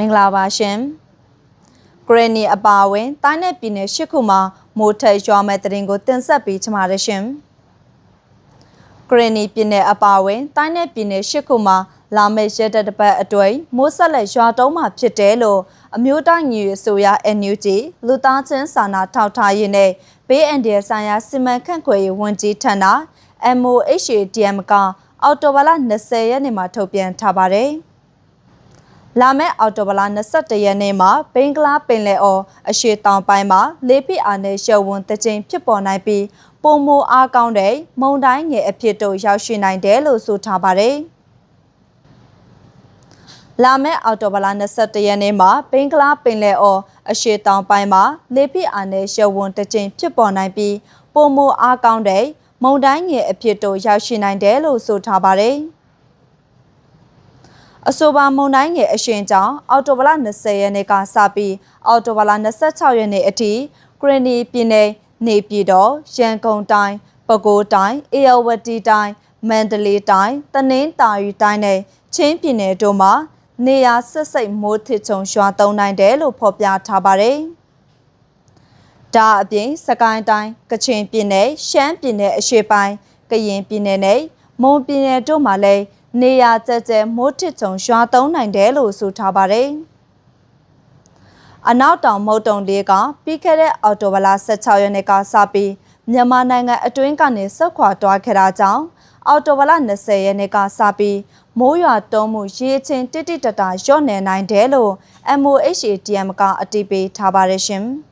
မင်္ဂလာပါရှင်ဂရနီအပါအဝင်တိုင်းနယ်ပြည်နယ်၈ခုမှာမိုးထက်ရွာမဲ့တရင်ကိုတင်ဆက်ပေးချင်ပါတယ်ရှင်ဂရနီပြည်နယ်အပါအဝင်တိုင်းနယ်ပြည်နယ်၈ခုမှာလာမယ့်ရက်တစ်ပတ်အတွင်းမိုးဆက်လက်ရွာတုံးမှာဖြစ်တယ်လို့အမျိုးသားညီအစိုးရ NUG လူသားချင်းစာနာထောက်ထားရေးနဲ့ဘေးအန္တရာယ်ဆိုင်ရာစီမံခန့်ခွဲရေးဝန်ကြီးဌာန MOHADM ကအော်တိုဘာလ20ရက်နေ့မှာထုတ်ပြန်ထားပါတယ်။ လာမယ့်အော်တိုဘာလ21ရက်နေ့မှာဘင်္ဂလားပင်လယ်အော်အရှေ့တောင်ပိုင်းမှာလေးဖိအားနဲ့ရှုပ်ဝန်းတကြိမ်ဖြစ်ပေါ်နိုင်ပြီးပုံမိုအားကောင်းတဲ့မုန်တိုင်းငယ်အဖြစ်တို့ရောက်ရှိနိုင်တယ်လို့ဆိုထားပါတယ်။လာမယ့်အော်တိုဘာလ21ရက်နေ့မှာဘင်္ဂလားပင်လယ်အော်အရှေ့တောင်ပိုင်းမှာလေပြင်းအားနဲ့ရှုပ်ဝန်းတစ်ကြိမ်ဖြစ်ပေါ်နိုင်ပြီးပုံမိုအားကောင်းတဲ့မုန်တိုင်းငယ်အဖြစ်တို့ရောက်ရှိနိုင်တယ်လို့ဆိုထားပါတယ်။ အဆိုပါမုန်တိုင်းငယ်အရှင်ကြောင့်အော်တိုဘာလ20ရက်နေ့ကစပြီးအော်တိုဘာလ26ရက်နေ့အထိဂရနီပြည်နယ်နေပြည်တော်ရန်ကုန်တိုင်းပဲခူးတိုင်းအေရဝတီတိုင်းမန္တလေးတိုင်းတနင်္သာရီတိုင်းနဲ့ချင်းပြည်နယ်တို့မှာနေရာဆက်စိတ်မိုးထစ်ချုံရွာသုံးနိုင်တယ်လို့ဖော်ပြထားပါတယ်။ဒါအပြင်စကိုင်းတိုင်းကချင်ပြည်နယ်ရှမ်းပြည်နယ်အရှေ့ပိုင်းကရင်ပြည်နယ်နဲ့မွန်ပြည်နယ်တို့မှာလည်း နေရာကျကျမိုးထစ်ချုံရွာသုံးနိုင်တယ်လို့ဆိုထားပါတယ်။အနောက်တောင်မုတ်တုံလေးကပြီးခဲ့တဲ့အော်တိုဘလာ16ရက်နေ့ကစပြီးမြန်မာနိုင်ငံအတွင်းကနေဆက်ခွာသွားခဲ့တာကြောင့်အော်တိုဘလ20ရက်နေ့ကစပြီးမိုးရွာတုံးမှုရေချင်းတိတိတတာလျော့နေနိုင်တယ်လို့ MOHATM ကအတည်ပြုထားပါတယ်ရှင်။